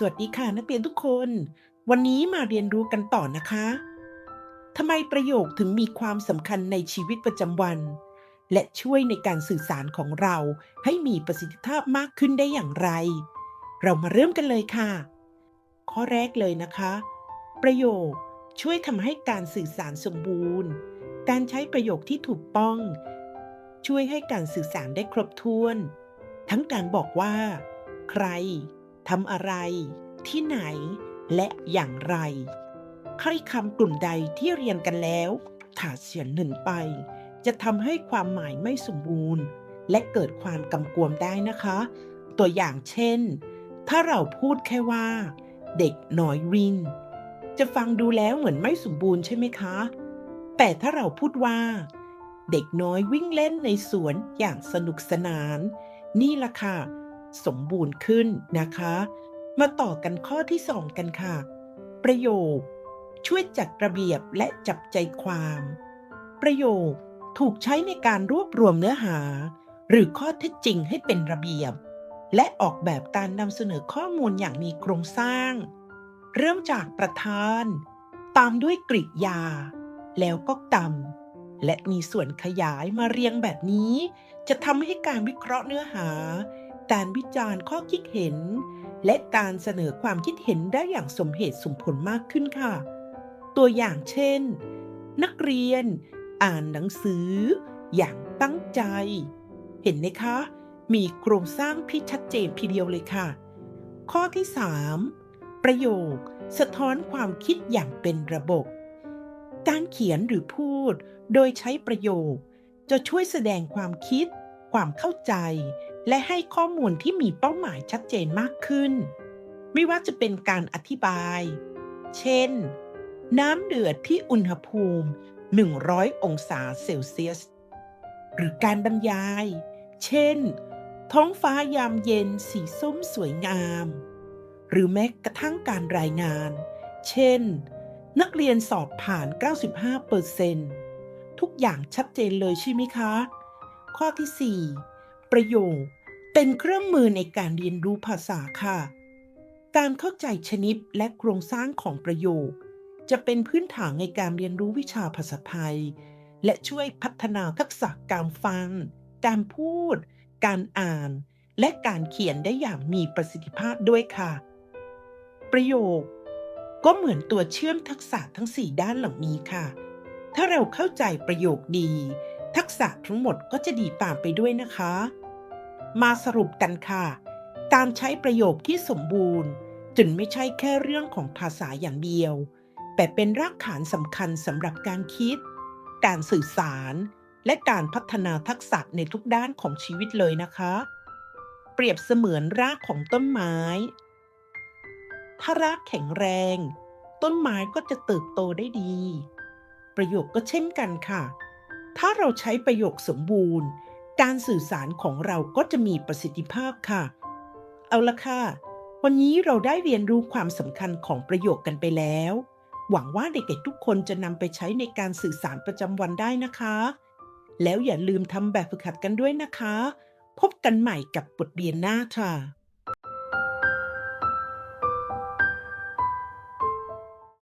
สวัสดีค่ะนักเรียนทุกคน วันนี้มาเรียนรู้กันต่อนะคะทำไมประโยคถึงมีความสำคัญในชีวิตประจำวัน และช่วยในการสื่อสารของเราให้มีประสิทธิภาพมากขึ้นได้อย่างไร เรามาเริ่มกันเลยค่ะ ข้อแรกเลยนะคะ ประโยคช่วยทำให้การสื่อสารสมบูรณ์ การใช้ประโยคที่ถูกต้อง ช่วยให้การสื่อสารได้ครบถ้วน ทั้งการบอกว่า ใคร ทำอะไร ที่ไหน และอย่างไรคริคำกลุ่มใดที่เรียนกันแล้ว ขาดเสียงหนึ่งไป จะทำให้ความหมายไม่สมบูรณ์ และเกิดความกำกวมได้นะคะ ตัวอย่างเช่น ถ้าเราพูดแค่ว่า เด็กน้อยวิ่งจะฟังดูแล้วเหมือนไม่สมบูรณ์ใช่ไหมคะ แต่ถ้าเราพูดว่า เด็กน้อยวิ่งเล่นในสวนอย่างสนุกสนาน นี่ล่ะค่ะ สมบูรณ์ขึ้นนะคะ มาต่อกันข้อที่สองกันค่ะ ประโยค ช่วยจัดระเบียบและจับใจความ ประโยคถูกใช้ในการรวบรวมเนื้อหา หรือข้อเท็จจริงให้เป็นระเบียบ และออกแบบการนำเสนอข้อมูลอย่างมีโครงสร้าง เริ่มจากประธาน ตามด้วยกริยา แล้วก็กรรมและมีส่วนขยายมาเรียงแบบนี้ จะทำให้การวิเคราะห์เนื้อหา การวิจารณ์ข้อคิดเห็น และการเสนอความคิดเห็นได้อย่างสมเหตุสมผลมากขึ้นค่ะ ตัวอย่างเช่น นักเรียน อ่านหนังสือ อย่างตั้งใจ เห็นไหมคะ มีโครงสร้างที่ชัดเจนทีเดียวเลยค่ะ ข้อที่ 3 ประโยค สะท้อนความคิดอย่างเป็นระบบ การเขียนหรือพูดโดยใช้ประโยค จะช่วยแสดงความคิด ความเข้าใจ และให้ข้อมูลที่มีเป้าหมายชัดเจนมากขึ้น ไม่ว่าจะเป็นการอธิบาย เช่น น้ำเดือดที่อุณหภูมิ 100 องศาเซลเซียส หรือการบรรยาย เช่น ท้องฟ้ายามเย็นสีส้มสวยงาม หรือแม้กระทั่งการรายงาน เช่น นักเรียนสอบผ่าน 95เปอร์เซนทุกอย่างชัดเจนเลยใช่ไหมคะ ข้อที่ 4 ประโยค เป็นเครื่องมือในการเรียนรู้ภาษาค่ะ การเข้าใจชนิดและโครงสร้างของประโยค จะเป็นพื้นฐานในการเรียนรู้วิชาภาษาไทย และช่วยพัฒนาทักษะการฟัง การพูด การอ่าน และการเขียนได้อย่างมีประสิทธิภาพด้วยค่ะ ประโยค ก็เหมือนตัวเชื่อมทักษะทั้ง 4 ด้านเหล่านี้ค่ะ ถ้าเราเข้าใจประโยคดี ทักษะทั้งหมดก็จะดีตามไปด้วยนะคะ มาสรุปกันค่ะ การใช้ประโยคที่สมบูรณ์ จึงไม่ใช่แค่เรื่องของภาษาอย่างเดียว แต่เป็นรากฐานสำคัญสำหรับการคิด การสื่อสาร และการพัฒนาทักษะในทุกด้านของชีวิตเลยนะคะ เปรียบเสมือนรากของต้นไม้ ถ้ารากแข็งแรง ต้นไม้ก็จะเติบโตได้ดี ประโยคก็เช่นกันค่ะ ถ้าเราใช้ประโยคสมบูรณ์ การสื่อสารของเราก็จะมีประสิทธิภาพค่ะ เอาละค่ะ วันนี้เราได้เรียนรู้ความสำคัญของประโยคกันไปแล้ว หวังว่าเด็กๆทุกคนจะนำไปใช้ในการสื่อสารประจำวันได้นะคะ แล้วอย่าลืมทำแบบฝึกหัดกันด้วยนะคะ พบกันใหม่กับบทเรียนหน้าค่ะ